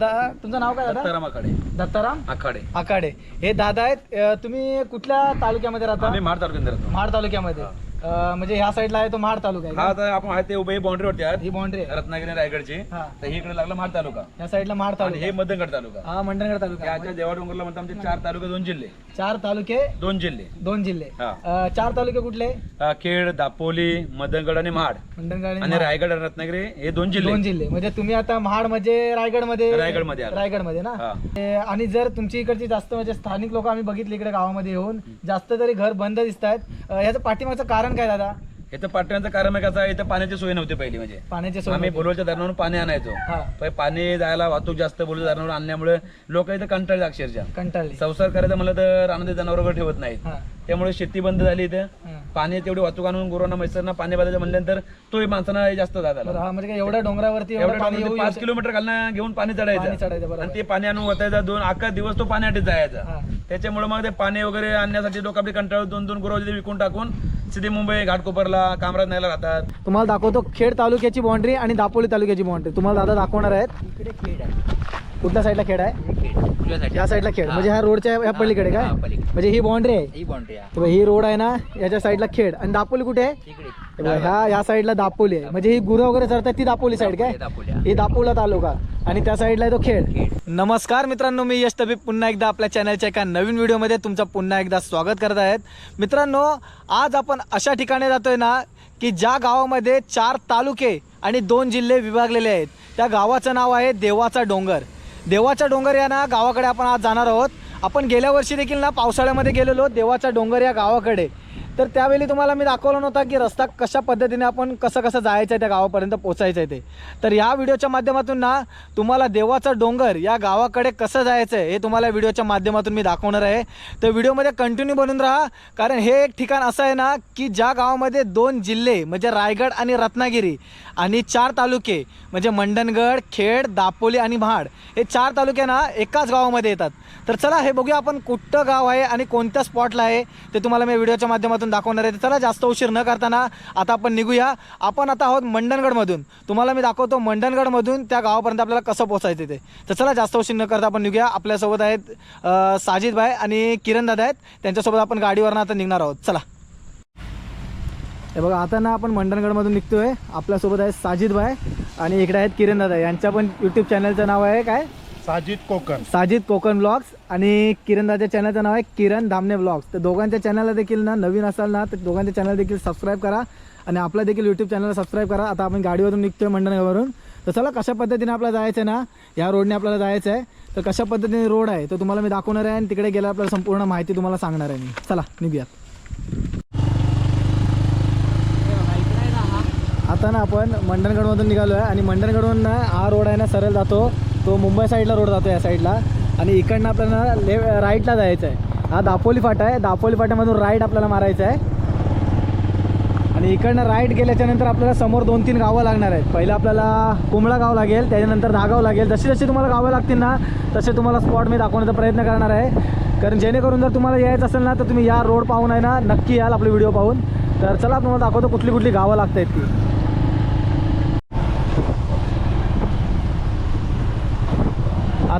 दादा तुमचं नाव काय दादा? दत्ताराम आखाडे. दत्ताराम आखाडे. आकाडे हे दादा आहेत. अं, तुम्ही कुठल्या तालुक्यामध्ये राहता? आम्ही महाड तालुक्यात राहतो. महाड तालुक्यामध्ये. अं, म्हणजे ह्या साईडला आहे तो महाड तालुका आहे हा? आता आपण आहे ते उभे बाउंड्रीवरती आहेत. ही बाउंड्री आहे. रत्नागिरी रायगडची. हा. तर हे इकडे लागला महाड तालुका. या साईडला महाड आणि हे तालुका मध्यगड तालुका. हा मंडणगड तालुका. याच्या देवा डोंगरला म्हणतो आमचे चार तालुके दोन जिल्हे. चार तालुके दोन जिल्हे. दोन जिल्हे. हा. अं, चार तालुके कुठले? खेड दापोली मदनगड आणि महाड. मंडणगड आणि आणि. रायगड आणि रत्नागिरी हे दोन जिल्हे. दोन जिल्हे. म्हणजे तुम्ही आता महाड म्हणजे रायगडमध्ये रायगडमध्ये आलो. रायगडमध्ये ना? हा. ते- आणि जर तुमची इकडची जास्त म्हणजे स्थानिक लोक आम्ही बघितले इकडे गावामध्ये येऊन जास्त तरी घर बंद दिसत आहेत याचं पाठीमागचं कारण काय दादा? इथं पाटण्याचं कारण कसं आहे इथं पाण्याची सोय नव्हती पहिली म्हणजे. पाण्याची सोय आम्ही नव्हती. बोलवच्या धरणावरून पाणी आणायचो. हा. पण पाणी जायला वाहतूक जास्त बोलवच्या धरणावरून आणल्यामुळे लोक इथं कंटाळले अक्षरशः. कंटाळली. संसार करायचं म्हणलं तर रानात जनावर वगैरे ठेवत नाहीत. हा. त्यामुळे शेती बंद झाली इथं. हा. पाणी तेवढी वाहतूक आणून गुरांना मैसरना पाणी बाजायचं म्हणल्यानंतर तोही माणसांना जास्त जात आला. हा म्हणजे काय एवढ्या डोंगरावरती एवढं पाणी पाच किलोमीटर खालनं घेऊन पाणी पाणी चढायचं चढायचं बरोबर. आणि ते पाणी आणून वतायचं दोन अख्खा दिवस तो पाण्यासाठी जायचा. हा. त्याच्यामुळे मग ते पाणी वगैरे आणण्यासाठी लोक आपली कंटाळ दोन दोन गुरु विकून टाकून सिधी मुंबई घाटकोपरला कामराज न्यायला राहतात. तुम्हाला दाखवतो खेड तालुक्याची बाउंड्री आणि दापोली तालुक्याची बाउंड्री तुम्हाला दादा दाखवणार आहेत. इकडे खेड आहे. कुठल्या साईडला खेड आहे. या साईडला खेड म्हणजे ह्या रोडच्या या पलीकडे काय? हा. म्हणजे ही बाउंड्री आहे. ही बाउंड्री आहे तर बघा, ही रोड आहे ना याच्या साईडला खेड आणि दापोली कुठे आहे? इकडे. हे बघा, ह्या या साईडला दापोली आहे. म्हणजे ही गुरं वगैरे चढतात ती दापोली साईड काय? ही. दापोला तालुका. आणि त्या साईडला आहे तो खेड खेड. नमस्कार मित्रांनो मी यश तबी पुन्हा एकदा आपल्या चॅनलच्या एका नवीन व्हिडिओमध्ये तुमचं पुन्हा एकदा स्वागत करत आहेत. मित्रांनो आज आपण अशा ठिकाणी जातोय ना की ज्या गावामध्ये चार तालुके आणि दोन जिल्हे विभागलेले आहेत. त्या गावाचं नाव आहे देवाचा डोंगर. देवाचा डोंगर या ना गावाकडे आपण आज जाणार आहोत. आपण गेल्या वर्षी देखील ना पावसाळ्यामध्ये गेलेलो देवाचा डोंगर या गावाकडे. तर त्यावेळी तुम्हाला मी दाखवलं नव्हता की रस्ता कशा पद्धतीने आपण कसं कसं जायचं आहे त्या गावापर्यंत पोचायचं आहे ते. तर या व्हिडिओच्या माध्यमातून ना तुम्हाला देवाचा डोंगर या गावाकडे कसं जायचं आहे हे तुम्हाला व्हिडिओच्या माध्यमातून मी दाखवणार आहे. तर व्हिडिओमध्ये कंटिन्यू बनून राहा. कारण हे एक ठिकाण असं आहे ना की ज्या गावामध्ये दोन जिल्हे म्हणजे रायगड आणि रत्नागिरी आणि चार तालुके म्हणजे मंडणगड खेड दापोली आणि महाड हे चार तालुके ना एकाच गावामध्ये येतात. तर चला हे बघूया आपण कुठं गाव आहे आणि कोणत्या स्पॉटला आहे ते तुम्हाला मी व्हिडिओच्या माध्यमातून दाखवणार आहे. तर चला जास्त उशीर न करताना आता आपण निघूया. आपण आता आहोत मंडणगडमधून. तुम्हाला मी दाखवतो मंडणगडमधून त्या गावापर्यंत आपल्याला कसं पोचायचं ते. तर चला जास्त उशीर न करता आपण निघूया. आपल्यासोबत आहेत साजिद भाई आणि किरण दादा आहेत. त्यांच्यासोबत आपण गाडीवरनं आता निघणार आहोत. चला. हे बघा आता ना आपण मंडणगडमधून निघतोय. आपल्यासोबत आहेत साजिद भाई आणि इकडे आहेत किरण दादा. यांच्या पण यूट्यूब चॅनलचं नाव आहे काय? साजिद कोकण. साजिद कोकण ब्लॉग्स आणि किरण दाच्या चॅनलचं नाव आहे किरण धामणे ब्लॉग्स. तर दोघांच्या चॅनलला देखील ना नवीन असाल ना तर दोघांच्या चॅनल देखील सबस्क्राईब करा आणि आपला देखील यूट्यूब चॅनलला सबस्क्राईब करा. आता आपण गाडीवरून निघतोय मंडळावरून तर चला कशा पद्धतीने आपल्याला जायचं आहे ना या रोडने आपल्याला जायचं आहे तर कशा पद्धतीने रोड आहे तो तुम्हाला मी दाखवणार आहे आणि तिकडे गेल्यावर आपल्याला संपूर्ण माहिती तुम्हाला सांगणार आहे मी. चला निघूयात. आता ना आपण मंडणगडमधून निघालो आहे आणि मंडणगडवरून ना हा रोड आहे ना सरळ जातो. तो मुंबई साईडला रोड जातो या साईडला आणि इकडनं आपल्याला ले राईटला जायचं आहे हा दापोली फाटा आहे. दापोली फाट्यामधून राईट आपल्याला मारायचं आहे आणि इकडनं राईट गेल्याच्यानंतर आपल्याला समोर दोन तीन गावं लागणार आहेत. पहिलं आपल्याला कुंबळा गाव लागेल त्याच्यानंतर धागाव लागेल. जशी जशी तुम्हाला गावं लागतील ना तसे तुम्हाला स्पॉट मी दाखवण्याचा प्रयत्न करणार आहे. कारण जेणेकरून जर तुम्हाला यायचं असेल ना तर तुम्ही या रोड पाहून आहे ना नक्की याल आपले व्हिडिओ पाहून. तर चला तुम्हाला दाखवतो कुठली कुठली गावं लागत आहेत ती.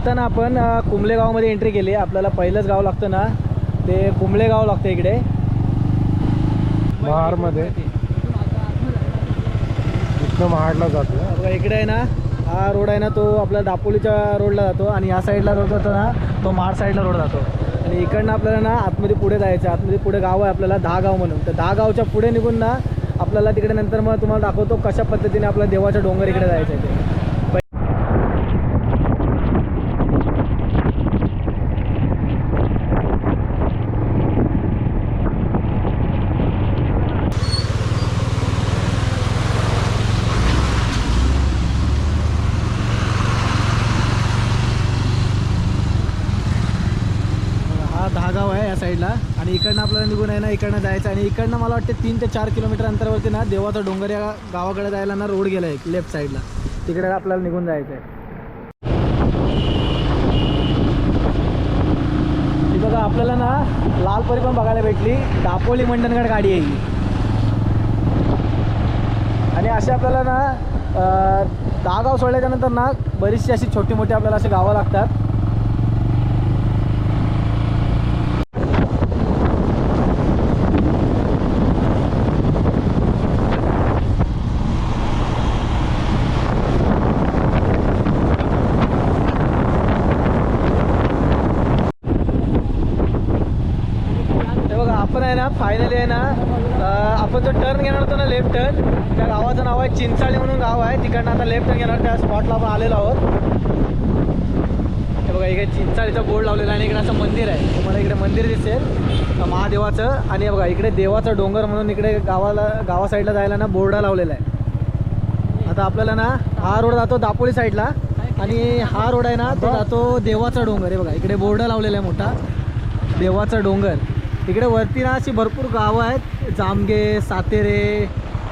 आता ना आपण अ, कुंबले गावामध्ये एंट्री केली. आपल्याला पहिलंच गाव लागतं ना. ते कुंबळे गाव लागतं इकडे. महाडमध्ये महाडला जातो इकडे आहे ना हा रोड आहे ना तो आपला दापोलीच्या रोडला जातो आणि या साईडला रोड जातो ना तो महाड साईडला रोड जातो. आणि इकडनं आपल्याला ना आतमध्ये पुढे जायचं. आतमध्ये पुढे गाव आहे आपल्याला दहा गाव म्हणून. तर दहा गावच्या पुढे निघून ना आपल्याला तिकडे नंतर मग तुम्हाला दाखवतो कशा पद्धतीने आपल्या देवाच्या डोंगर इकडे जायचं आहे ते हा दहा गाव आहे या साईडला आणि इकडनं निघून आहे ना इकडनं जायचं. आणि इकडनं मला वाटते तीन ते चार किलोमीटर अंतरावरती ना देवाचा डोंगर या गावाकडे जायला ना रोड गेला आहे लेफ्ट साईडला तिकडे आपल्याला निघून जायचं आहे बघा आपल्याला ना लालपरी पण बघायला भेटली. दापोली मंडणगड गाडी आहे आणि अशी आपल्याला ना दहा गाव सोडल्याच्यानंतर ना बरीचशी अशी छोटी मोठी आपल्याला अशी गावं लागतात हे बघा आपण आहे ना फायनली आहे ना आपण जो टर्न घेणार होतो ना लेफ्ट टर्न त्या गावाचं नाव आहे चिंचाळी म्हणून गाव आहे. तिकडनं आता लेफ्ट टर्न घेणार त्या स्पॉटला आपण आलेलो आहोत. हे बघा इकडे चिंचाळीचा बोर्ड लावलेला आहे आणि इकडे असं मंदिर आहे. तुम्हाला इकडे मंदिर दिसेल. महादेवाचं आणि बघा इकडे देवाचं डोंगर म्हणून इकडे गावाला गावा साईडला जायला ना बोर्ड लावलेला आहे. आता आपल्याला ना हा रोड जातो दापोली साईडला आणि हा रोड आहे ना तो जातो देवाचा डोंगर. आहे बघा इकडे बोर्ड लावलेला आहे मोठा. देवाचा डोंगर. इकडे वरती ना अशी भरपूर गावं आहेत. जामगे सातेरे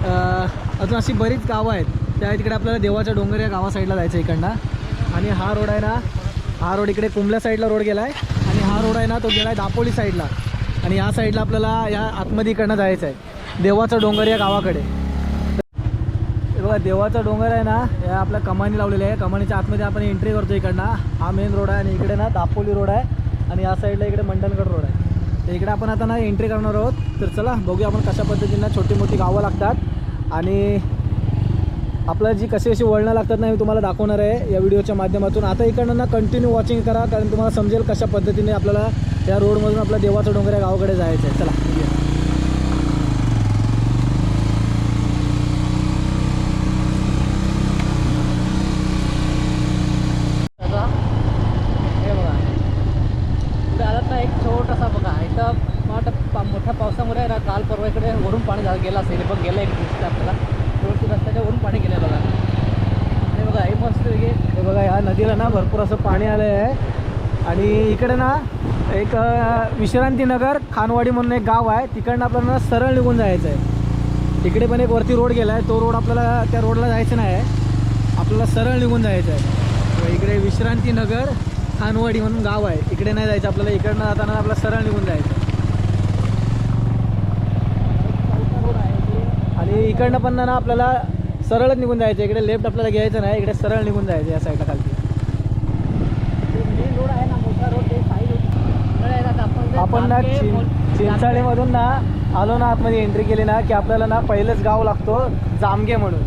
अजून अशी बरीच गावं आहेत. त्या तिकडे आपल्याला देवाच्या डोंगर या गावा साईडला जायचं आहे इकडनं. आणि हा रोड आहे ना हा रोड इकडे कुंबल्या साईडला रोड गेला आहे आणि हा रोड आहे ना तो गेला आहे दापोली साईडला. आणि या साईडला आपल्याला या आतमध्ये इकडनं जायचं आहे. देवाचा डोंगर या गावाकडे. बघा देवाचा डोंगर आहे ना या आपल्या कमानी लावलेली आहे. कमानीच्या आतमध्ये आपण एंट्री करतो इकडनं. हा मेन रोड आहे आणि इकडे ना दापोली रोड आहे. आणि या साईडला इकडे मंडणगड रोड आहे. तर इकडे आपण आता ना एंट्री करणार आहोत. तर चला बघूया आपण कशा पद्धतीनं छोटी मोठी गावं लागतात. आणि आपल्याला जी कशी कशी वळणं लागतात ना मी तुम्हाला दाखवणार आहे या व्हिडिओच्या माध्यमातून. आता इकडनं ना कंटिन्यू वॉचिंग करा कारण तुम्हाला समजेल कशा पद्धतीने आपल्याला या रोडमधून आपल्या देवाचं डोंगर या गावाकडे जायचं आहे चला बघूया. त्याचा हे बघा इकडे आलात ना एक छोटासा बघा इथं मला वाटतं पा- मोठ्या पावसामुळे ना काल परवा इकडे वरून पाणी झालं गेलं असेल हे पण गेलं एक दिवशी आपल्याला रोडची रस्त्याच्या वरून पाणी गेलं बघा आणि बघा हे मस्त वेगळे हे बघा या नदीला ना भरपूर असं पाणी आलं आहे. आणि इकडे ना एक विश्रांतीनगर खानवाडी म्हणून एक गाव आहे. तिकडनं आपल्याला ना सरळ निघून जायचं आहे. तिकडे पण एक वरती रोड गेला आहे तो रोड आपल्याला त्या रोडला जायचं नाही आहे. आपल्याला सरळ निघून जायचं आहे. इकडे विश्रांतीनगर खानवाडी म्हणून गाव आहे. इकडे नाही जायचं आपल्याला. इकडनं जाताना आपल्याला सरळ निघून जायचं आहे. आणि इकडनं पण ना आपल्याला सरळच निघून जायचं इकडे लेफ्ट आपल्याला घ्यायचं नाही. इकडे सरळ निघून जायचं या साईडला खालती मेन रोड आहे ना मोठा रोड ते साईड आपण ना चिं चिंचाळीमधून ना आलो ना आतमध्ये एंट्री केली ना की आपल्याला ना पहिलंच गाव लागतो जामगे म्हणून.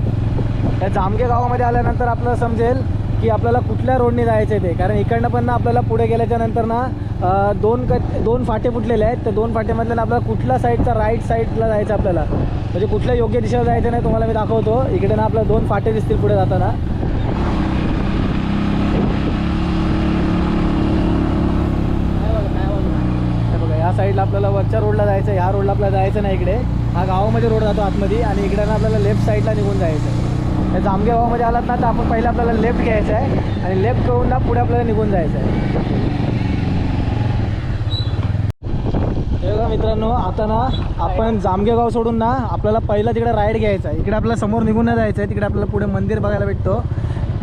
त्या जामगे गावामध्ये आल्यानंतर आपल्याला समजेल की आपल्याला कुठल्या रोडने जायचं आहे ते. कारण इकडनं पण ना आपल्याला पुढे गेल्याच्यानंतर ना दोन क दोन फाटे फुटलेले आहेत. त्या दोन फाटेमधल्या ना आपल्याला कुठल्या साईडचा राईट साईडला जायचं आपल्याला. म्हणजे कुठल्या योग्य दिशेला जायचं नाही तुम्हाला मी दाखवतो. इकडे ना आपल्याला दोन फाटे दिसतील पुढे जाताना हे बघा या साईडला आपल्याला वरच्या रोडला जायचं आहे ह्या रोडला आपल्याला जायचं नाही इकडे. हा गावामध्ये रोड जातो आतमध्ये आणि इकडे ना आपल्याला लेफ्ट साईडला निघून जायचं आहे. जामगे गावामध्ये आलात ना तर आपण पहिले आपल्याला लेफ्ट घ्यायचं आहे आणि लेफ्ट करून ना पुढे आपल्याला निघून जायचं आहे. हे बघा मित्रांनो आता ना आपण जामगे गाव सोडून ना आपल्याला पहिला तिकडे राईड घ्यायचा आहे. इकडे आपल्याला समोर निघून नाही जायचं आहे तिकडे आपल्याला पुढे मंदिर बघायला भेटतो.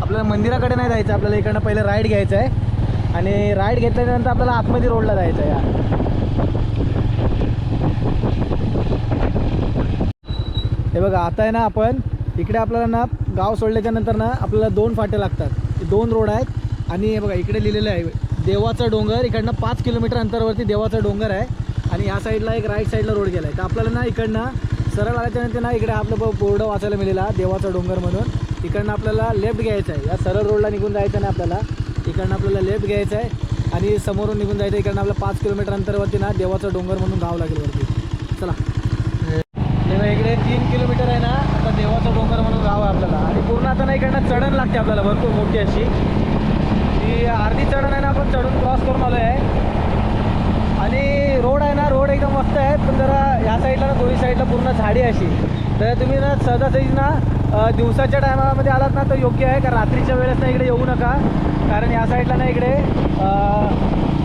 आपल्याला मंदिराकडे नाही जायचं आपल्याला इकडनं पहिलं राईड घ्यायचं आहे. आणि राईड घेतल्यानंतर आपल्याला आतमध्ये रोडला जायचं आहे. हे बघा आता आहे ना आपण इकडे आपल्याला ना गाव सोडल्याच्या नंतर ना आपल्याला दोन फाटे लागतात. दोन रोड आहेत आणि हे बघा इकडे लिहिलेलं आहे देवाचा डोंगर इकडनं पाच किलोमीटर अंतरावरती देवाचा डोंगर आहे आणि ह्या साईडला एक राईट साईडला रोड गेला आहे तर आपल्याला ना इकडनं सरळ आल्याच्यानंतर ना इकडे आपलं ब- बोर्ड वाचायला मिळेला देवाचा डोंगर म्हणून. इकडनं आपल्याला लेफ्ट घ्यायचं आहे. या सरळ रोडला निघून जायचं नाही आपल्याला. इकडनं आपल्याला लेफ्ट घ्यायचं आहे आणि समोरून निघून जायचं इकडनं आपल्याला पाच किलोमीटर अंतरावरती ना देवाचा डोंगर म्हणून गाव लागेल वरती. चला. तर इकडे तीन किलोमीटर आहे ना आता देवाचा डोंगर म्हणून गाव आहे आपल्याला. आणि पूर्ण आता नाही इकडनं चढण लागते आपल्याला भरपूर मोठी अशी. ती अर्धी चढण आहे ना आपण चढून क्रॉस करून आलो आहे आणि रोड आहे ना रोड एकदम मस्त आहे पण जरा ह्या साईडला ना दोन्ही साईडला पूर्ण झाडी अशी. तर तुम्ही ना सहजासहजी ना दिवसाच्या टायमामध्ये आलात ना तर योग्य आहे कारण रात्रीच्या वेळेस ना इकडे येऊ नका. कारण या साईडला ना इकडे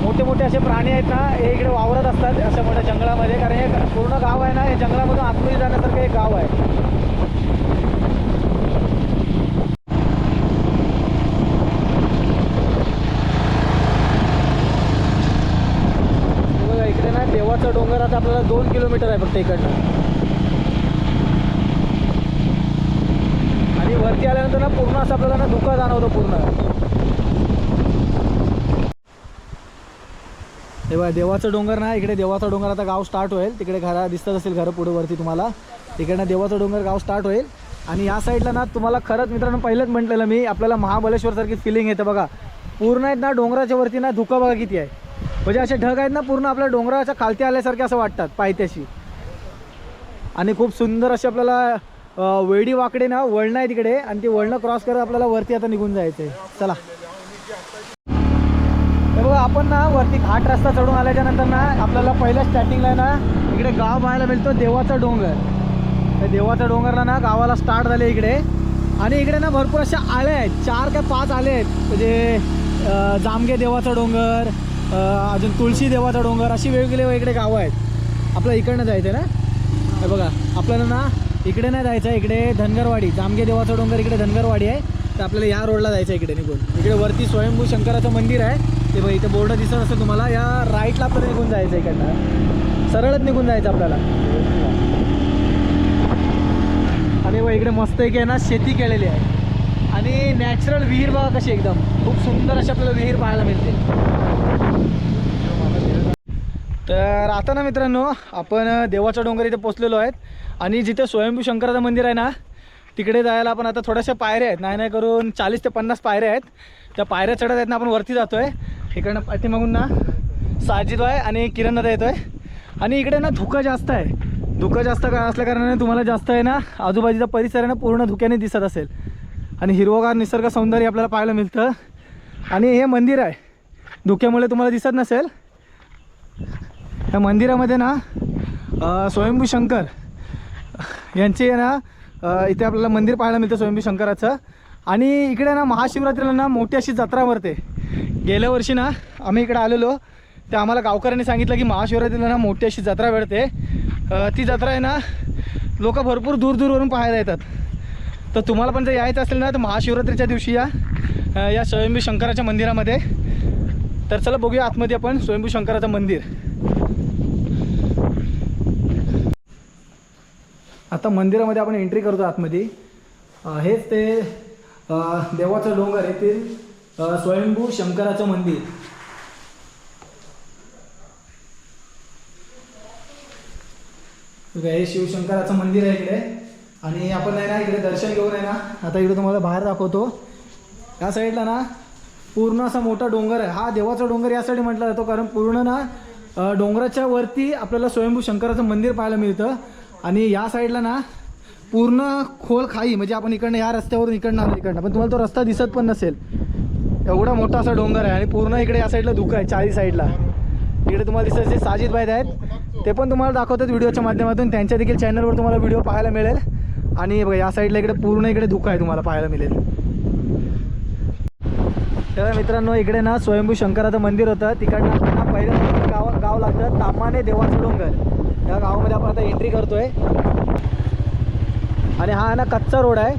मोठे मोठे असे प्राणी आहेत ना हे इकडे वावरत असतात अशा मोठ्या जंगलामध्ये. कारण हे पूर्ण गाव आहे ना हे जंगलामधून आतमध्ये जाण्यासारखं एक गाव आहे. बघा इकडे ना देवाचा डोंगर आता आपल्याला दोन किलोमीटर आहे फक्त इकडनं. आणि वरती वरती आल्यानंतर ना पूर्ण असं आपल्याला ना धुका जाणवतो पूर्ण. हे बघा देवाचं डोंगर ना इकडे देवाचा डोंगर आता गाव स्टार्ट होईल. तिकडे घरा दिसत असेल घरं पुढे वरती तुम्हाला. तिकडनं देवाचं डोंगर गाव स्टार्ट होईल. आणि या साईडला ना तुम्हाला खरंच मित्रांनो पहिलंच म्हटलेलं मी आपल्याला महाबळेश्वरसारखी फिलिंग येते बघा. पूर्ण आहेत ना डोंगराच्या वरती ना धुकं बघा किती आहे. म्हणजे असे ढग आहेत ना पूर्ण आपल्या डोंगराच्या खालती आल्यासारखे असं वाटतात पायथ्याशी. आणि खूप सुंदर असे आपल्याला वेडी वाकडे ना वळणं आहे तिकडे. आणि ती वळणं क्रॉस करत आपल्याला वरती आता निघून जायचं आहे चला. हे बघा आपण ना वरती घाट रस्ता चढून आल्याच्यानंतर ना आपल्याला पहिल्या स्टार्टिंगला ना इकडे गाव पाहायला मिळतो देवाचा डोंगर. त्या देवाचा डोंगरला ना गावाला स्टार्ट झाले इकडे. आणि इकडे ना भरपूर अशा आळे आहेत. चार काय पाच आले आहेत. म्हणजे जामगे देवाचा डोंगर अजून तुळशी देवाचा डोंगर अशी वेगवेगळे इकडे गावं आहेत. आपलं इकडनं जायचं आहे ना? हे बघा आपल्याला ना इकडे नाही जायचं आहे इकडे धनगरवाडी. जामगे देवाचा डोंगर इकडे धनगरवाडी आहे. तर आपल्याला या रोडला जायचं आहे इकडे निघून. इकडे वरती स्वयंभू शंकराचं मंदिर आहे. ते बघ इथे बोर्ड दिसत असेल तुम्हाला या राईटला आपल्याला निघून जायचं आहे इकडनं सरळच निघून जायचं आपल्याला. आणि बघ इकडे मस्त एक आहे ना शेती केलेली आहे. आणि नॅचरल विहीर बघा कशी एकदम. खूप सुंदर अशी आपल्याला विहीर पाहायला मिळते. तर आता ना मित्रांनो आपण देवाच्या डोंगर इथे पोचलेलो आहेत. आणि जिथे स्वयंभू शंकराचं मंदिर आहे ना तिकडे जायला आपण आता थोड्याशा पायऱ्या आहेत. नाही नाही करून चाळीस ते पन्नास पायऱ्या आहेत. त्या पायऱ्या चढत आहेत ना आपण वरती जातो आहे इकडनं पाठीमागून ना साजिद आहे आणि किरण दादा येतो आहे आणि इकडे ना धुकं जास्त आहे. धुकं जास्त का असल्या कारणाने तुम्हाला जास्त आहे ना आजूबाजूचा परिसर आहे ना पूर्ण धुक्याने दिसत असेल. आणि हिरवगार निसर्ग सौंदर्य आपल्याला पाहायला मिळतं. आणि हे मंदिर आहे. धुक्यामुळे तुम्हाला दिसत नसेल. या मंदिरामध्ये ना स्वयंभू शंकर यांचे आहे ना इथे आपल्याला मंदिर पाहायला मिळतं स्वयंभू शंकराचं. आणि इकडे ना महाशिवरात्रीला ना मोठी अशी जत्रा भरते. गेल्या वर्षी ना आम्ही इकडे आलेलो. तर आम्हाला गावकऱ्यांनी सांगितलं की महाशिवरात्रीला ना मोठी अशी जत्रा भेटते ती जत्रा आहे ना लोक भरपूर दूर दूरवरून पाहायला येतात. तर तुम्हाला पण जर यायचं असेल ना तर महाशिवरात्रीच्या दिवशी या. या स्वयंभू शंकराच्या मंदिरामध्ये. तर चला बघूया आतमध्ये आपण स्वयंभू शंकराचं मंदिर. आता मंदिरामध्ये आपण एंट्री करतो आतमध्ये. हेच ते देवाचं डोंगर येथील स्वयंभू शंकराचं मंदिर. हे शिवशंकराचं मंदिर आहे इकडे. आणि आपण आहे ना इकडे दर्शन घेऊन आहे ना आता इकडे तुम्हाला बाहेर दाखवतो. या साईडला ना पूर्ण असा मोठा डोंगर आहे. हा देवाचा डोंगर यासाठी म्हटला जातो कारण पूर्ण ना डोंगराच्या वरती आपल्याला स्वयंभू शंकराचं मंदिर पाहायला मिळतं. आणि या साईडला ना पूर्ण खोल खाई म्हणजे आपण इकडनं या रस्त्यावरून इकडनं आलो इकडनं पण तुम्हाला तो रस्ता दिसत पण नसेल. एवढा मोठा असा डोंगर आहे आणि पूर्ण इकडे या साईडला धुकं आहे चारी साईडला. इकडे तुम्हाला दिसत जे साजिद भाई आहेत ते पण तुम्हाला दाखवतात व्हिडिओच्या माध्यमातून. त्यांच्या देखील चॅनलवर तुम्हाला व्हिडिओ पाहायला मिळेल. आणि बघा या साईडला इकडे पूर्ण इकडे धुकं आहे तुम्हाला पाहायला मिळेल. तर मित्रांनो इकडे ना स्वयंभू शंकराचं मंदिर होतं. तिकडनं आपल्याला पहिलं गाव गाव लागतं तामाने देवाचं डोंगर. या गावामध्ये आपण आता एंट्री करतोय. आणि हा ना कच्चा रोड आहे.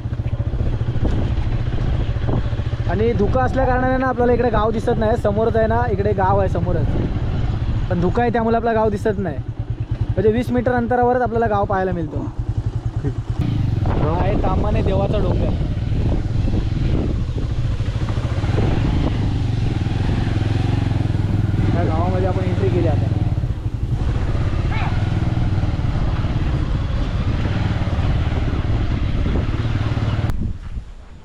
आणि धुकं असल्या कारणाने ना आपल्याला इकडे गाव दिसत नाही. समोरच आहे ना इकडे गाव आहे समोरच. पण धुकं आहे त्यामुळे आपला गाव दिसत नाही. म्हणजे वीस मीटर अंतरावरच आपल्याला गाव पाहायला मिळतो. हा आहे तामाने देवाचा डोंगर या गावामध्ये आपण एंट्री केली आता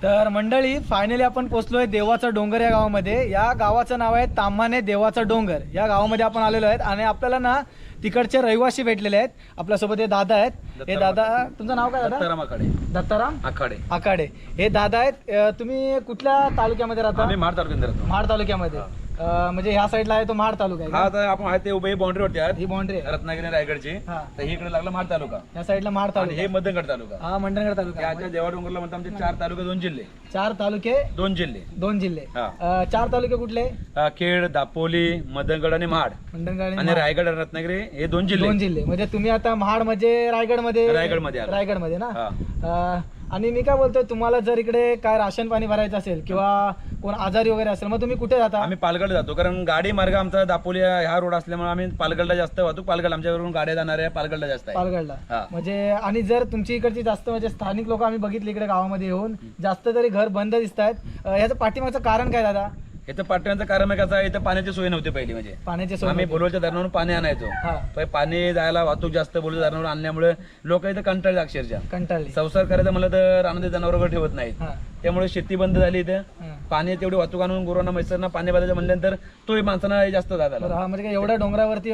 तर मंडळी फायनली आपण पोचलोय देवाचा डोंगर या गावामध्ये. या गावाचं नाव आहे ताम्हाने देवाचा डोंगर. या गावामध्ये आपण आलेलो आहेत आणि आपल्याला ना तिकडचे रहिवासी भेटलेले आहेत. आपल्यासोबत हे दादा आहेत. हे दादा तुमचं नाव काय दादा? दत्ताराम आखाडे. दत्ताराम आखाडे. आकाडे हे दादा आहेत. अं, तुम्ही कुठल्या तालुक्यामध्ये राहता? आम्ही महाड तालुक्यात राहतो. महाड तालुक्यामध्ये. अं, म्हणजे ह्या साईडला आहे तो महाड तालुका आहे हा का? आता आपण आहे ते उभे बाउंड्री वरती आहेत. ही बाउंड्री आहे. रत्नागिरी रायगडची. हा. तर ही इकडे लागला महाड तालुका. या साईडला महाड आणि तालुका. हे मध्यगड तालुका. हा मंडणगड तालुका. याच्या देवा डोंगरला म्हणतो आमचे चार तालुके दोन जिल्हे. चार तालुके दोन जिल्हे. दोन जिल्हे. हा. अं, चार तालुके कुठले? अं, खेड दापोली मदनगड आणि महाड मंडणगड आणि. रायगड आणि रत्नागिरी हे दोन जिल्हे. दोन जिल्हे. म्हणजे तुम्ही आता महाडमध्ये रायगडमध्ये रायगडमध्ये आलो. रायगडमध्ये ना? हा. अं, आणि मी काय बोलतोय तुम्हाला जर इकडे काय राशन पाणी भरायचं असेल किंवा कोण आजारी वगैरे असेल मग तुम्ही कुठे जाता? आम्ही पालघर जातो. कारण गाडी मार्ग आमचा दापोली ह्या रोड असल्यामुळे आम्ही पालघरला जास्त वाहतूक. पालघर आमच्यावरून गाड्या जाणाऱ्या पालघरला जास्त आहे. पालगडला हा. म्हणजे आणि जर तुमची इकडची जास्त म्हणजे स्थानिक लोक आम्ही बघितले इकडे गावामध्ये येऊन जास्त तरी घर बंद दिसत आहेत याचं पाठीमागचं कारण काय दादा? इथं पाठवण्याचं कारण कसं आहे इथं पाण्याची सोय नव्हती पहिली म्हणजे. पाण्याची सोय आम्ही नव्हती. बोलवच्या धरणावरून पाणी आणायचो. हा. पण पाणी जायला वाहतूक जास्त बोलवच्या धरणावरून आणल्यामुळे लोक इथं कंटाळले अक्षरशः. कंटाळली. संसार करायचं म्हणलं तर रानात जनावर वगैरे ठेवत नाहीत. हा. त्यामुळे शेती बंद झाली इथं. पाणी तेवढी वाहतूक आणून गुरांना मैसरना पाणी बाजायचं म्हणल्यानंतर तोही माणसांना जास्त हा म्हणजे काय एवढ्या डोंगरावरती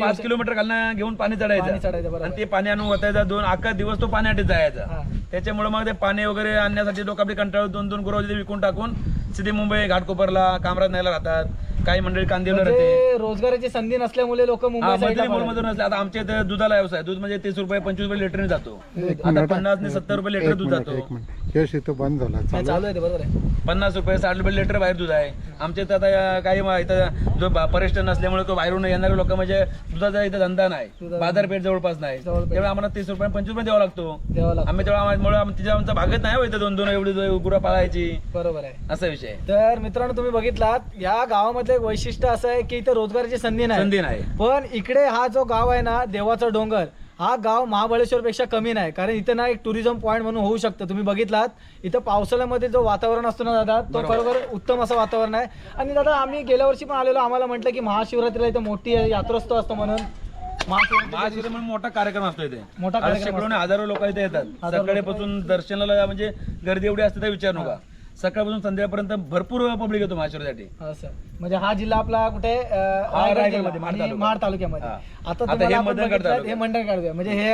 पाच किलोमीटर खालनं घेऊन पाणी पाणी चढायचं. आणि ते पाणी आणून वतायचं दोन अख्खा दिवस तो पाण्यासाठी जायचा. हा. त्याच्यामुळे मग ते पाणी वगैरे आणण्यासाठी लोक आपली कंटाळून दोन दोन गुरव विकून टाकून सिधी मुंबई घाटकोपरला कामराज नायला राहतात. काही मंडळी कांदिवला राहते. म्हणजे रोजगाराची संधी नसल्यामुळे लोक हा, मुंबई मोलमधून नसले. आता आमच्या इथे दुधाला व्यवसाय दूध म्हणजे तीस रुपये पंचवीस रुपये लिटरने जातो. आता पन्नास ने सत्तर रुपये लिटर दूध जातो. यश इथं बंद झाला नाही, चालू आहे. ते बरोबर आहे. पन्नास रुपये साठ रुपये लिटर बाहेर दूध आहे. आमच्या इथं आता या काही मा- इथं जो बा- पर्यटन नसल्यामुळे तो बाहेरून येणारे लोक म्हणजे दुधाचा इथं धंदा नाही. दुधाचा बाजारपेठ जवळपास नाही. त्यामुळे आम्हाला तीस रुपये पंचवीस रुपये द्यावा लागतो. द्यावं लागतं. आम्ही तेव्हा आम्हाला आम- तिच्या आमचा भागत नाही हो इथं दोन दोन एवढी गुरा पाळायची. बरोबर आहे. असा विषय आहे. तर मित्रांनो तुम्ही बघितलात या गावामधलं एक वैशिष्ट्य असं आहे की इथे रोजगाराची संधी नाही. संधी नाही. पण इकडे हा जो गाव आहे ना देवाचा डोंगर हा गाव महाबळेश्वर पेक्षा कमी नाही कारण इथे ना एक टुरिझम पॉईंट म्हणून होऊ शकतं. तुम्ही बघितलात इथं पावसाळ्यामध्ये जो वातावरण असतो ना दादा तो बरोबर. बरोबर उत्तम असं वातावरण आहे. आणि दादा आम्ही गेल्या वर्षी पण आलेलो आम्हाला म्हटलं की महाशिवरात्रीला इथं मोठी यात्रोत्सव असतो म्हणून. महाशिवरात्री म्हणून मोठा कार्यक्रम असतो इथे. मोठा कार्यक्रम शेकडोने हजारो लोक इथे येतात. सकाळीपासून दर्शनाला म्हणजे गर्दी एवढी असते तर विचार नका. सकाळपासून संध्याकाळपर्यंत भरपूर पब्लिक येतो महाशिवरासाठी. असं म्हणजे हा जिल्हा आपला कुठे अं, हा, रायगड रायगडमध्ये, जिल्हा महाड आणि तालुका. महाड तालुक्यामध्ये. हा. आता आता तुम्हाला हे आपण मंडणगड बघितलं, तालुका. हे मंडणगड म्हणजे हे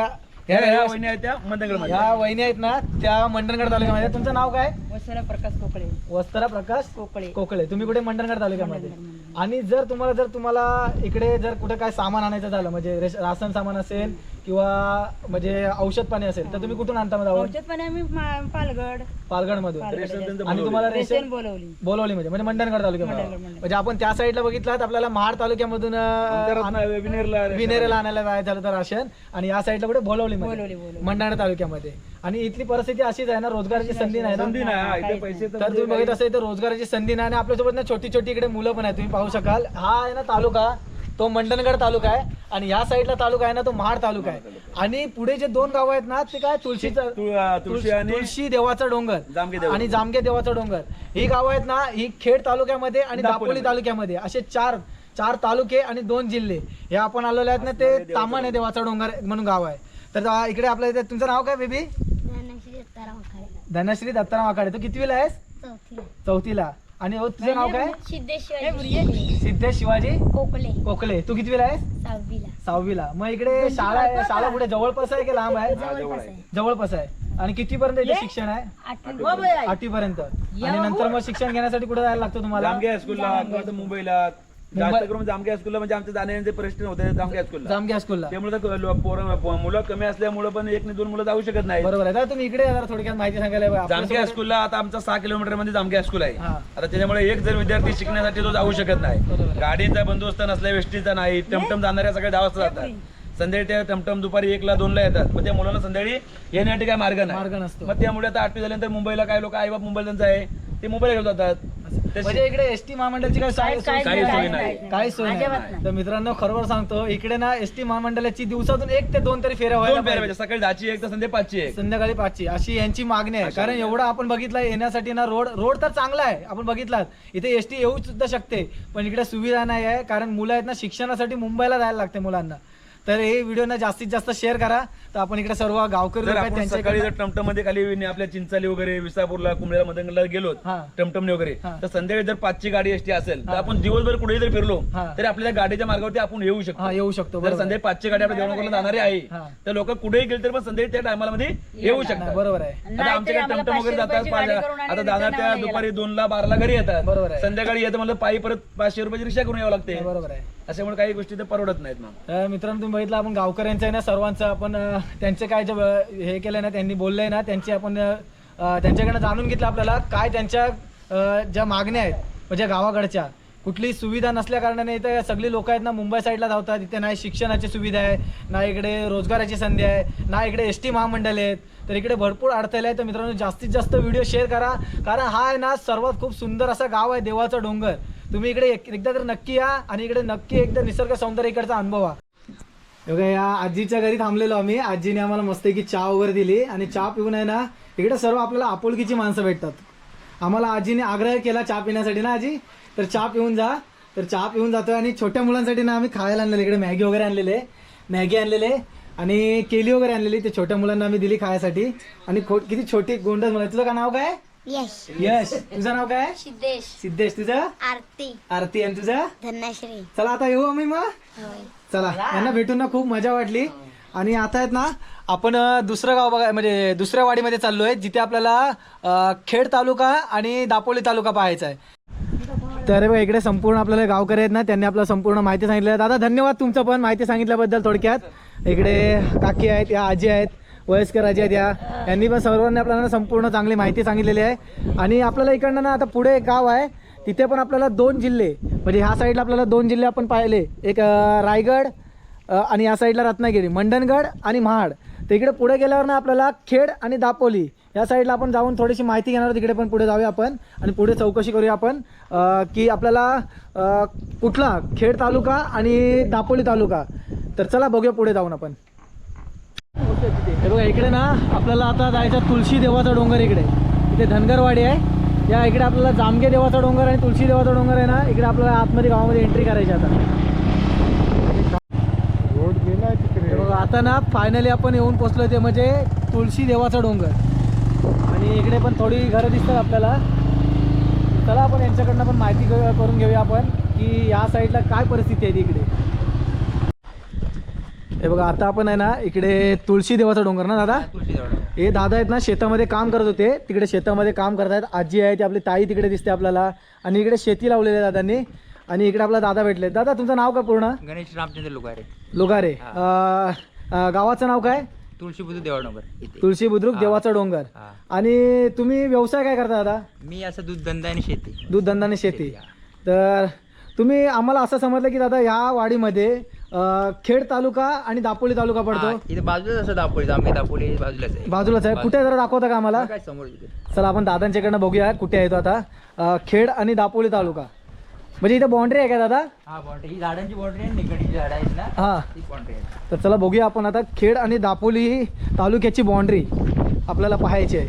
ह्या ह्या वहिनी आहेत त्या वहिनी आहेत ना त्या मंडणगड तालुक्यामध्ये. तुमचं नाव काय? वसरा प्रकाश कोकळे. वस्त्रा प्रकाश कोकळे. कोकळे. तुम्ही कुठे मंडणगड तालुक्यामध्ये? आणि जर तुम्हाला जर तुम्हाला इकडे जर कुठे काय सामान आणायचं झालं म्हणजे रेश- राशन सामान असेल किंवा म्हणजे औषध पाणी असेल तर तुम्ही कुठून आणता मग जाऊन औषध पण आम्ही मा- पालगड मधून रेशन त्यांचं आणि तुम्हाला रेशन रेशन बोलवली. बोलवली म्हणजे म्हणजे मंडणगड तालुक्यामध्ये. मंडणगड, मंडणगड. म्हणजे आपण त्या साईडला बघितलात आपल्याला महाड तालुक्यामधून अं, विनेरला विनेरेला आणायला जायचं झालं तर राशन. आणि या साईडला कुठे? बोलवली बोलवली, तालुक्यामध्ये. आणि इथली परिस्थिती अशीच आहे ना रोजगाराची संधी नाही ना? संधी नाही. हा, इथे पैसे तर तुम्ही बघित असेल तर रोजगाराची संधी नाही आणि आपल्यासोबत ना छोटी छोटी इकडे मुलं पण आहेत. तुम्ही पाहू शकाल. हा आहे ना तालुका. तो मंडणगड तालुका आहे आणि या साईडला तालुका आहे ना तो महाड तालुका आहे. आणि पुढे जे दोन गाव आहेत ना ते काय? तुळशीचं तुळशी आणि तुळशी देवाचा डोंगर. जामगे देवाचा. आणि जामगे देवाचा डोंगर. ही गावं आहेत ना ही खेड तालुक्यामध्ये आणि दापोली. तालुक्यामध्ये. असे चार चार तालुके आणि दोन जिल्हे. हे आपण आलेले आहेत ना ते तामण देवाचा डोंगर. म्हणून गाव आहे. तर आ, इकडे आपल्या इथे तुमचं नाव काय बेबी? धनश्री दत्ताराम आखाडे. तू कितवीला आहेस? चौथीला. आणि हो, तुझं नाव काय? सिद्धेश्वर सिद्धेश शिवाजी कोकले. कोकले. तू कितवीला आहेस? सहावीला. सहावीला. मग इकडे शाळा आहे शाळा कुठे? जवळपास आहे की लांब आहे? जवळपास आहे. जवळपास आहे. आणि कितीपर्यंत इथे शिक्षण आहे? आठवी. आठवी. पर्यंत आणि नंतर मग शिक्षण घेण्यासाठी कुठे जायला लागतं तुम्हाला? किंवा तर मुंबईला. जास्त करून जामगे हायस्कूलला म्हणजे आमचे जाण्याचे प्रश्न होते जामगे हायस्कूलला जामगे स्कूलला त्यामुळे तर लो- पोरं प- मुलं कमी असल्यामुळे पण एक ने दोन मुलं जाऊ शकत नाही बरोबर आहे. तुम्ही इकडे जरा थोडक्यात माहिती सांगायला हवी. जामगे हायस्कूलला आता आमचा सहा किलोमीटरमध्ये जामगे हायस्कूल आहे. हा. आता त्याच्यामुळे एक जर विद्यार्थी शिकण्यासाठी तो जाऊ शकत नाही. आहे. गाडीचा बंदोबस्त नसल्या वेष्टीचा नाही. टमटम जाणाऱ्या सगळे दहा वाजता जातात. संध्याकाळी त्या टमटम दुपारी एकला दोनला येतात. मग त्या मुलांना संध्याकाळी येण्यासाठी काय मार्ग मार्ग नाही नसतो. मग त्यामुळे आता आठवी झाल्यानंतर मुंबईला काय लोक आई बाप मुंबईला त्यांचं आहे. ते मुंबईला घेऊन जातात. म्हणजे इकडे एसटी महामंडळाची काय सोय- सोय- काही सोय नाही. काही सोय अजिबात नाही. तर मित्रांनो खरोबर सांगतो इकडे ना एसटी महामंडळाची दिवसातून एक ते दोन तरी फेऱ्या दोन व्हायला पेऱ्या पाहिजे. पाहिजे. सकाळी दहाची एक तर संध्याकाळी पाचची एक. संध्याकाळी पाचची. अशी यांची मागणी आहे. कारण एवढं आपण बघितलं येण्यासाठी ना रोड रोड तर चांगला आहे आपण बघितलात. इथे एसटी येऊ सुद्धा शकते पण इकडे सुविधा नाही आहे कारण मुलं आहेत ना शिक्षणासाठी मुंबईला जायला लागते मुलांना. तर हे व्हिडिओ ना जास्तीत जास्त शेअर करा तर आपण इकडे सर्व गावकरी जर लोक आहेत आपण सकाळी त्यांच्याकडे जर टमटममध्ये खाली आपल्या चिंचाली वगैरे विसापूरला कुंभळ्याला मदनगडला गेलो हा. टमटमने वगैरे हा. तर संध्याकाळी जर पाचची गाडी एसटी असेल तर. आपण दिवसभर कुठेही जर फिरलो हा. तरी आपल्या गाडीच्या मार्गावरती आपण येऊ शकतो हा येऊ शकतो जर बरोबर संध्याकाळी पाचची गाडी आपल्या देवळाला जाणारी आहे. तर लोक कुठेही गेले तर पण संध्याकाळी त्या टायमाला मध्ये येऊ शकतात बरोबर आहे आता नाहीतरी आमच्याकडे आम्हाला टमटम वगैरे पाचशे जातात रुपयाची गाडी करून पाच- आणि आता जाणार त्या रिटर्न दुपारी दोनला बाराला घरी येतात बरोबर आहे. संध्याकाळी येतं म्हणलं पायी परत पाचशे रुपयाची रिक्षा करून यावं लागते बरोबर आहे अशामुळे काही गोष्टी तर परवडत नाहीत मग तर मित्रांनो तुम्ही बघितलं आपण गावकऱ्यांचं आहे ना सर्वांचं आपण त्यांचे काय जे अं, हे केलं ना त्यांनी बोललंय ना त्यांची आपण त्यांच्याकडनं जाणून घेतलं आपल्याला काय त्यांच्या ज्या मागण्या आहेत म्हणजे गावाकडच्या कुठली सुविधा नसल्या कारणाने इथे सगळी लोक आहेत ना मुंबई साईडला धावतात इथे नाही शिक्षणाची सुविधा आहे ना इकडे रोजगाराची संधी आहे ना इकडे एस टी महामंडळ आहेत तर इकडे भरपूर अडथळे आहेत. तर मित्रांनो जास्तीत जास्त व्हिडिओ शेअर करा कारण हा आहे ना सर्वात खूप सुंदर असा गाव आहे देवाचा डोंगर. तुम्ही इकडे एक- एकदा तर नक्की या आणि इकडे नक्की एकदा निसर्ग सौंदर्य इकडचा अनुभवा बघा या आजीच्या घरी थांबलेलो आम्ही. आजीने आम्हाला मस्तपैकी चहा वगैरे दिली आणि चहा पिऊन आहे ना इकडे सर्व आपल्याला आपुलकीची माणसं भेटतात. आम्हाला आजीने आग्रह केला चहा पिण्यासाठी ना आजी? तर चहा पिऊन जा. तर चहा पिऊन जातोय आणि छोट्या मुलांसाठी ना आम्ही खायला आणलेले इकडे मॅगी वगैरे आणलेले मॅगी आणलेले आणि केली वगैरे आणलेली ते छोट्या मुलांना आम्ही दिली खायसाठी. आणि खो- किती छोटी गोंडस मुलं तुझं का नाव काय? यश. यश. तुझं नाव काय? सिद्धेश. सिद्धेश तुझं? आरती. आरती आणि तुझं? चला आता येऊ आम्ही मग? चला यांना भेटून ना खूप मजा वाटली. आणि आता आहेत ना आपण दुसरं गाव बघा म्हणजे दुसऱ्या वाडीमध्ये चाललोय जिथे आपल्याला खेड तालुका आणि दापोली तालुका पाहायचा आहे. तर बघा इकडे संपूर्ण आपल्याला गावकरी आहेत ना त्यांनी आपल्याला संपूर्ण माहिती सांगितली. दादा धन्यवाद तुमचं पण माहिती सांगितल्याबद्दल थोडक्यात. इकडे काकी आहेत या आजी आहेत. वयस्कर आजी द्या यांनी पण सर्वांनी आपल्याला संपूर्ण चांगली माहिती सांगितलेली आहे. आणि आपल्याला इकडनं ना आता पुढे एक गाव आहे. तिथे पण आपल्याला दोन जिल्हे. म्हणजे ह्या साईडला आपल्याला दोन जिल्हे आपण पाहिले. एक रायगड आणि या साईडला रत्नागिरी मंडणगड आणि महाड. तर इकडे पुढे गेल्यावर ना आपल्याला खेड आणि दापोली या साईडला आपण जाऊन थोडीशी माहिती घेणार तिकडे पण पुढे जाऊया आपण. आणि पुढे चौकशी करूया आपण की आपल्याला कुठला खेड तालुका आणि दापोली तालुका. तर चला बघूया पुढे जाऊन आपण. हे बघा इकडे ना आपल्याला आता जायचं तुळशी देवाचा डोंगर इकडे. इथे धनगरवाडी आहे. या इकडे आपल्याला जामगे देवाचा डोंगर आणि तुळशी देवाचा डोंगर आहे ना इकडे आपल्याला आतमध्ये गावामध्ये एंट्री करायची आता. रोड गेलाय हे तिकडे. बघा आता ना फायनली आपण येऊन पोचलो ते म्हणजे तुळशी देवाचा डोंगर. आणि इकडे पण थोडी घरं दिसतात आपल्याला. चला आपण यांच्याकडनं पण माहिती करून घेऊया आपण की या साईडला काय परिस्थिती आहे इकडे हे बघा आता आपण आहे ना इकडे तुळशी देवाचा डोंगर ना दादा? हे दादा आहेत ना शेतामध्ये काम करत होते. तिकडे शेतामध्ये काम करतायत. आजी आहे ती आपली ताई तिकडे दिसते आपल्याला. आणि इकडे शेती लावलेली आहे दादांनी. आणि इकडे आपला दादा भेटले दादा तुमचं नाव काय पूर्ण? गणेश रामचंद्र लुगारे लोगारे गावाचं नाव काय? तुळशी बुद्ध देवाडोंगर इथे. तुळशी बुद्रुक देवाचा डोंगर. आणि तुम्ही व्यवसाय काय करता दादा? मी असं दूध धंदा आणि शेती. दूध धंदा आणि शेती शेती, तर तुम्ही आम्हाला असं समजलं की दादा ह्या वाडीमध्ये अं, खेड तालुका आणि दापोली तालुका पडतो. हा, इथे बाजूलाच असं दापोली जांभे दापोली बाजूलाच आहे. बाजूलाच आहे. कुठे जरा दाखवता का आम्हाला? काय समोर इथे. चला आपण दादांच्याकडनं बघूया कुठे आहे तो आता. अं, खेड आणि दापोली तालुका. म्हणजे इथे बाउंड्री आहे का दादा? हा ही झाडांची बाउंड्री आहे निकडीची झाडं आहेत ना? हां. ती बाउंड्री आहे. तर चला बघूया आपण आता खेड आणि दापोली तालुक्याची बाउंड्री आपल्याला पाहायची आहे.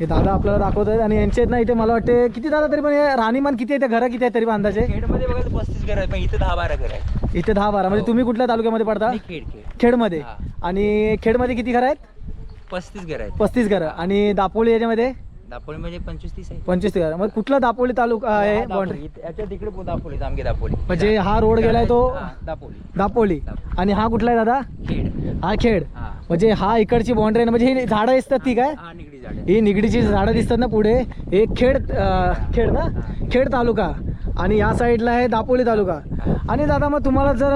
हे दादा आपल्याला दाखवत आहेत आणि यांचे ना इथे मला वाटते किती दादा तरी पण राहणीमान किती आहे ते घरं किती आहेत तरी पण अंदाजे? खेडमध्ये बघा तर पस्तीस घर आहेत पण इथे दहा बारा घर आहेत. इथे दहा बारा. म्हणजे हो. तुम्ही कुठल्या तालुक्यामध्ये पडता? खेड खेड. खेडमध्ये. आणि खेडमध्ये किती घरं आहेत? पस्तीस घर आहेत. पस्तीस घरं. आणि दापोली याच्यामध्ये? दापोली म्हणजे पंचवीस तीस आहे. पंचवीस घरं. मग कुठला दापोली तालुका आहे. बाउंड्री? याच्या तिकडे दापोली जामगे दापोली. म्हणजे हा रोड गेलाय तो? दापोली. दापोली. आणि हा कुठला आहे दादा? खेड. हा खेड. म्हणजे हा इकडची बाउंड्री आहे म्हणजे ही झाडं दिसतात ती काय? ही निगडीची झाडं दिसतात ना पुढे. हे खेड खेड ना? खेड तालुका. आणि या साईडला आहे दापोली तालुका. आणि दादा मग तुम्हाला जर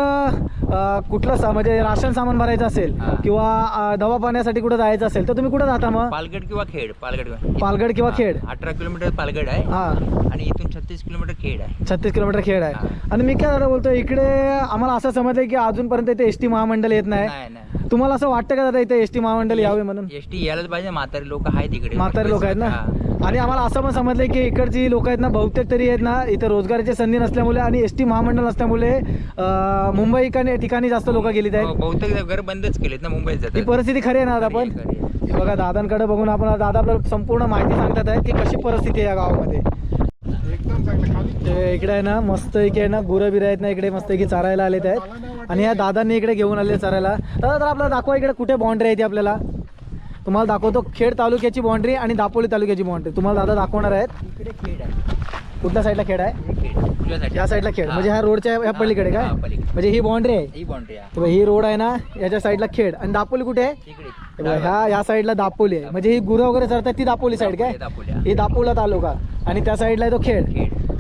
कुठलं सा म्हणजे राशन सामान भरायचं असेल हा. किंवा दवा पाण्यासाठी कुठं जायचं असेल तर तुम्ही कुठं जाता मग? पालगड किंवा खेड पालगड पालगड किंवा खेड. अठरा किलोमीटर पालगड आहे हा. आणि इथून छत्तीस किलोमीटर खेड आहे. छत्तीस किलोमीटर खेड आहे. आणि मी काय दादा बोलतो इकडे आम्हाला असं समजलं की अजूनपर्यंत इथे एस टी महामंडळ येत नाही. नाही नाही. तुम्हाला असं वाटतं का दादा इथे एस टी महामंडळ यावे म्हणून? एस टी यायलाच पाहिजे म्हातारे लोक आहेत इकडे. म्हातारे लोक आहेत ना? हा. आणि आम्हाला असं पण समजलंय की इकडची लोक आहेत ना बहुतेक तरी आहेत ना इथं रोजगाराची संधी नसल्यामुळे आणि एस टी महामंडळ नसल्यामुळे अं, मुंबई ठिकाणी ठिकाणी जास्त लोक गेलीत हो, आहेत बहुतेक घर बंदच केलेत ना मुंबईत ही जातात परिस्थिती खरी आहे ना दादा खरी पण आहे, खरी आहे. हे बघा दादांकडे बघून आपण दादा आपल्याला संपूर्ण माहिती सांगतात आहेत की कशी परिस्थिती आहे या गावामध्ये. ते इकडे आहे ना मस्त इकडे आहे ना गुरं बिरं आहेत ना इकडे मस्त की चारायला आलेत आहेत. आणि या दादांनी इकडे घेऊन आले चरायला. दादा तर आपल्याला दाखवा इकडे कुठे बाउंड्री आहे ती आपल्याला. तुम्हाला दाखवतो खेड तालुक्याची बाउंड्री आणि दापोली तालुक्याची बाउंड्री तुम्हाला दादा दाखवणार आहेत. इकडे खेड आहे. कुठल्या साईडला खेड आहे? हे खेड. उजव्या या साईडला खेड. म्हणजे ह्या रोडच्या ह्या पलीकडे काय. म्हणजे ही बाउंड्री आहे. ही बाउंड्री आहे. ही रोड आहे ना याच्या साईडला खेड आणि दापोली कुठे आहे? हे ह्या ह्या साईडला दापोली आहे. म्हणजे ही गुरं वगैरे चरतात ती दापोली साईड काय. ही दापोला तालुका. आणि त्या साईडला आहे तो खेड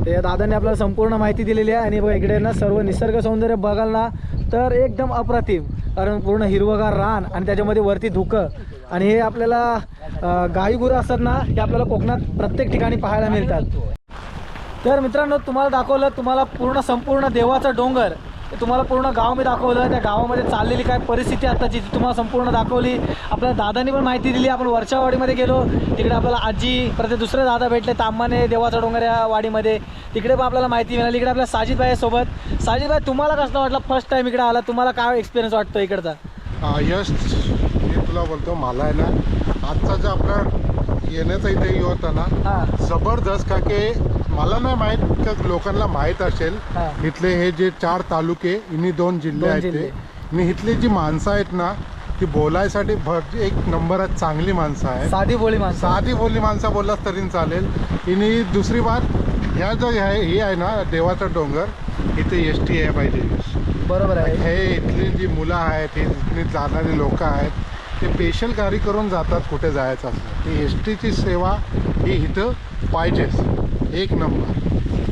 ते दादाने आपल्याला संपूर्ण माहिती दिलेली आहे. आणि बघा इकडे ना सर्व निसर्ग सौंदर्य बघाल ना तर एकदम अप्रतिम. कारण पूर्ण हिरवगार रान आणि त्याच्यामध्ये वरती धुकं. आणि हे आपल्याला गाई गुरं असतात ना हे आपल्याला कोकणात प्रत्येक ठिकाणी पाहायला मिळतात. तर मित्रांनो तुम्हाला दाखवलं तुम्हाला पूर्ण संपूर्ण देवाचा डोंगर तुम्हाला पूर्ण गाव मी दाखवलं त्या गावामध्ये चाललेली काय परिस्थिती आताची ती तुम्हाला संपूर्ण दाखवली. आपल्या दादानी पण माहिती दिली आपण वरच्यावाडीमध्ये गेलो तिकडे आपल्याला आजी परत दुसरे दादा भेटले तांबाने देवाचा डोंगर या वाडीमध्ये. तिकडे पण आपल्याला माहिती मिळाली इकडे आपल्या साजिद भाई आहे सोबत. साजिद भाई तुम्हाला कसं वाटलं फर्स्ट टाइम इकडे आला? तुम्हाला काय एक्सपिरियन्स वाटतो इकडचा? हा, यश मी तुला बोलतो मला आहे ना आजचा जो आपला येण्याचा इथे होता ना हां. जबरदस्त का की मला नाही माहीत का लोकांना माहीत असेल हा. इथले हे जे चार तालुके इन्ही दोन जिल्हे दोन आहेत जिल्हे. ते आणि इथली जी माणसं आहेत ना ती बोलायसाठी भर एक नंबरात चांगली माणसं आहेत. साधी बोली माणसं. साधी बोली माणसं बोललास तरी चालेल. आणि दुसरी बात ह्या जो आहे हे आहे ना देवाचा डोंगर इथे एस टी आहे पाहिजे बरोबर आहे. हे इथली जी मुलं आहेत हे इथली जाणारी लोक आहेत ते स्पेशल गाडी करून जातात कुठे जायचं असलं ती एस टीची सेवा ही इथं पाहिजेच. एक नंबर.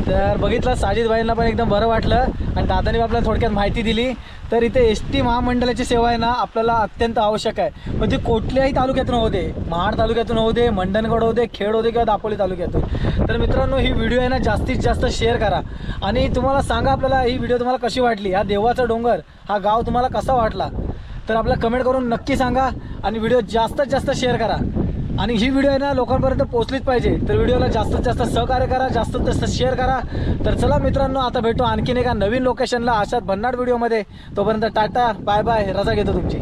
तर बघितलं साजिद भाईंना पण एकदम बरं वाटलं. आणि दादानी आपल्याला थोडक्यात माहिती दिली. तर इथे एस टी महामंडळाची सेवा आहे ना आपल्याला अत्यंत आवश्यक आहे. पण ती कुठल्याही तालुक्यातून होऊ दे महाड तालुक्यातून होऊ दे मंडणगड होऊ दे खेड होऊ दे किंवा दापोली तालुक्यातून. तर मित्रांनो ही व्हिडिओ आहे ना जास्तीत जास्त शेअर करा. आणि तुम्हाला सांगा आपल्याला ही व्हिडिओ तुम्हाला कशी वाटली? हा देवाचा डोंगर हा गाव तुम्हाला कसा वाटला? तर आपल्याला कमेंट करून नक्की सांगा. आणि व्हिडिओ जास्तीत जास्त शेअर करा. आणि ही व्हिडिओ आहे ना लोकांपर्यंत पोहोचलीच पाहिजे. तर व्हिडिओला जास्तीत जास्त सहकार्य करा जास्तीत जास्त शेअर करा. तर चला मित्रांनो आता भेटू आणखीन एका नवीन लोकेशनला अशाच भन्नाट व्हिडिओमध्ये तोपर्यंत टाटा बाय बाय रजा घेतो तुमची.